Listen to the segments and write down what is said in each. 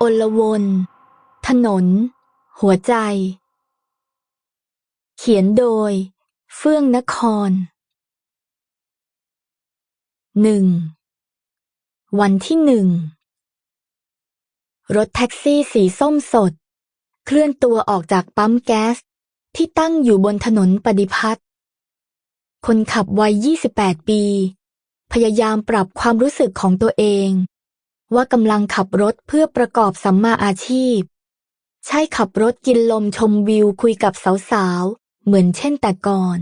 อลวนถนน หัวใจ เขียนโดย เฟื่องนครหนึ่งวันที่หนึ่งรถแท็กซี่สีส้มสด เคลื่อนตัวออกจากปั๊มแก๊ส ที่ตั้งอยู่บนถนนปฏิพัฒน์คนขับวัย 28 ปี พยายามปรับความรู้สึกของตัวเอง ว่ากำลังขับรถเพื่อประกอบสัมมาอาชีพ ใช่ขับรถกินลมชมวิวคุยกับสาวๆ เหมือนเช่นแต่ก่อน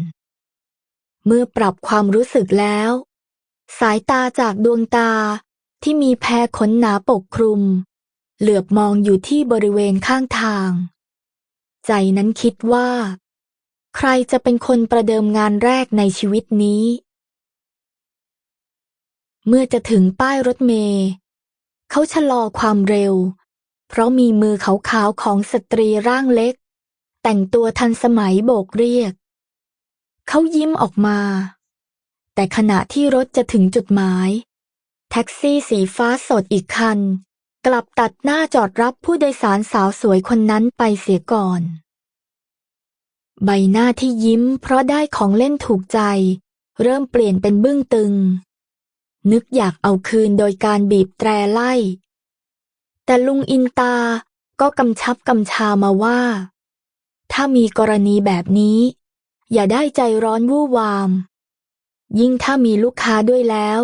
เมื่อปรับความรู้สึกแล้ว สายตาจากดวงตาที่มีแพรขนหนาปกคลุม เหลือบมองอยู่ที่บริเวณข้างทาง ใจนั้นคิดว่า ใครจะเป็นคนประเดิมงานแรกในชีวิตนี้ เมื่อจะถึงป้ายรถเมล์เขาชะลอความเร็ว เพราะมีมือขาวๆของสตรีร่างเล็ก แต่งตัวทันสมัยโบกเรียก เขายิ้มออกมา แต่ขณะที่รถจะถึงจุดหมาย แท็กซี่สีฟ้าสดอีกคัน กลับตัดหน้าจอดรับผู้โดยสารสาวสวยคนนั้นไปเสียก่อน ใบหน้าที่ยิ้มเพราะได้ของเล่นถูกใจ เริ่มเปลี่ยนเป็นบึ้งตึง นึกอยากเอาคืนโดยการบีบแตรไล่ แต่ลุงอินตาก็กำชับกำชามาว่า ถ้ามีกรณีแบบนี้ อย่าได้ใจร้อนวู่วาม ยิ่งถ้ามีลูกค้าด้วยแล้ว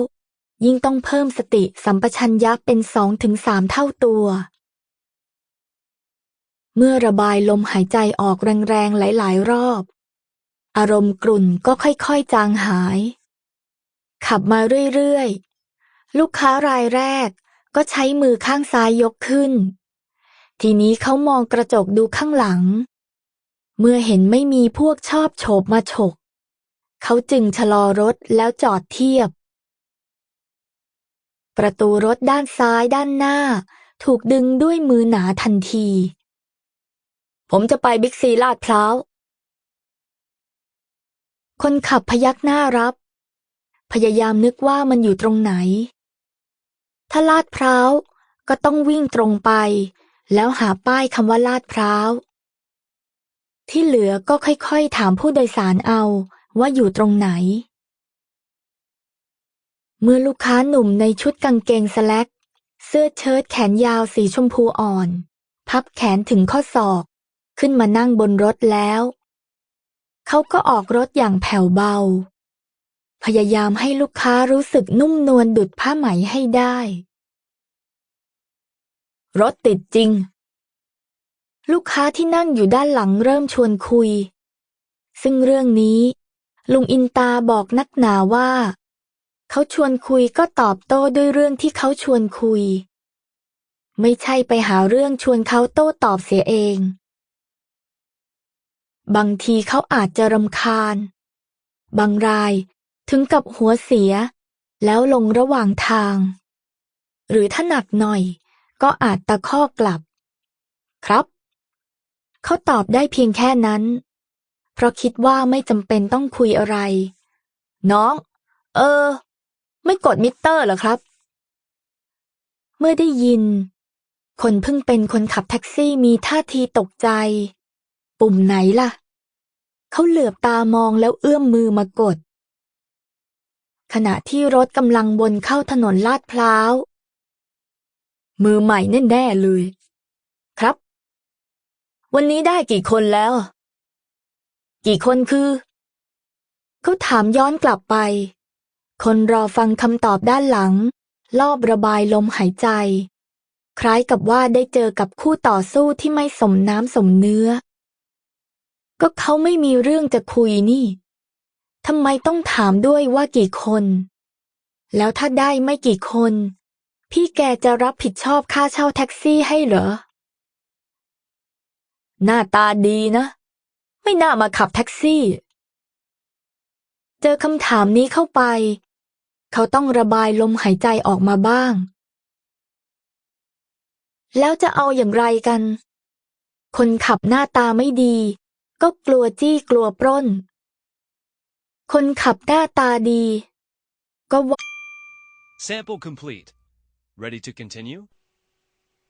ยิ่งต้องเพิ่มสติสัมปชัญญะเป็นสองถึงสามเท่าตัว เมื่อระบายลมหายใจออกแรงๆหลายๆ รอบ อารมณ์กลุ่นก็ค่อยๆจางหาย ขับมาเรื่อยๆ ลูกค้ารายแรกก็ใช้มือข้างซ้ายยกขึ้น ทีนี้เขามองกระจกดูข้างหลัง เมื่อเห็นไม่มีพวกชอบโฉบมาฉก เขาจึงชะลอรถแล้วจอดเทียบ ประตูรถด้านซ้ายด้านหน้า ถูกดึงด้วยมือหนาทันที ผมจะไปบิ๊กซีลาดพร้าวคนขับพยักหน้ารับ พยายามนึกว่ามันอยู่ตรงไหน ถ้าลาดพร้าวก็ต้องวิ่งตรงไป แล้วหาป้ายคำว่าลาดพร้าว ที่เหลือก็ค่อยๆถามผู้โดยสารเอาว่าอยู่ตรงไหน เมื่อลูกค้าหนุ่มในชุดกางเกงสแล็กเสื้อเชิ้ตแขนยาวสีชมพูอ่อน พับแขนถึงข้อศอก ขึ้นมานั่งบนรถแล้ว เขาก็ออกรถอย่างแผ่วเบา พยายามให้ลูกค้ารู้สึกนุ่มนวลดุดผ้าไหมให้ได้ รถติดจริง ลูกค้าที่นั่งอยู่ด้านหลังเริ่มชวนคุย ซึ่งเรื่องนี้ ลุงอินตาบอกนักหนาว่า เขาชวนคุยก็ตอบโต้ด้วยเรื่องที่เขาชวนคุย ไม่ใช่ไปหาเรื่องชวนเขาโต้ตอบเสียเอง บางทีเขาอาจจะรำคาญบางราย ถึงกับหัวเสีย แล้วลงระหว่างทาง หรือถ้าหนักหน่อย ก็อาจตะคอกกลับ ครับ เขาตอบได้เพียงแค่นั้น เพราะคิดว่าไม่จำเป็นต้องคุยอะไร น้อง เออ ไม่กดมิเตอร์เหรอครับ เมื่อได้ยิน คนเพิ่งเป็นคนขับแท็กซี่มีท่าทีตกใจ ปุ่มไหนล่ะ เขาเหลือบตามองแล้วเอื้อมมือมากด ขณะที่รถกำลังวนเข้าถนนลาดพร้าว มือใหม่แน่ๆเลย ครับ วันนี้ได้กี่คนแล้ว กี่คนคือ เขาถามย้อนกลับไป คนรอฟังคำตอบด้านหลังลอบระบายลมหายใจ คล้ายกับว่าได้เจอกับคู่ต่อสู้ที่ไม่สมน้ำสมเนื้อ ก็เขาไม่มีเรื่องจะคุยนี่ ทำไมต้องถามด้วยว่ากี่คน แล้วถ้าได้ไม่กี่คน พี่แกจะรับผิดชอบค่าเช่าแท็กซี่ให้เหรอ หน้าตาดีนะ ไม่น่ามาขับแท็กซี่ เจอคำถามนี้เข้าไป เขาต้องระบายลมหายใจออกมาบ้าง แล้วจะเอาอย่างไรกัน คนขับหน้าตาไม่ดี ก็กลัวจี้กลัวปล้น คนขับหน้าตาดี ก็ว่า Sample complete. Ready to continue?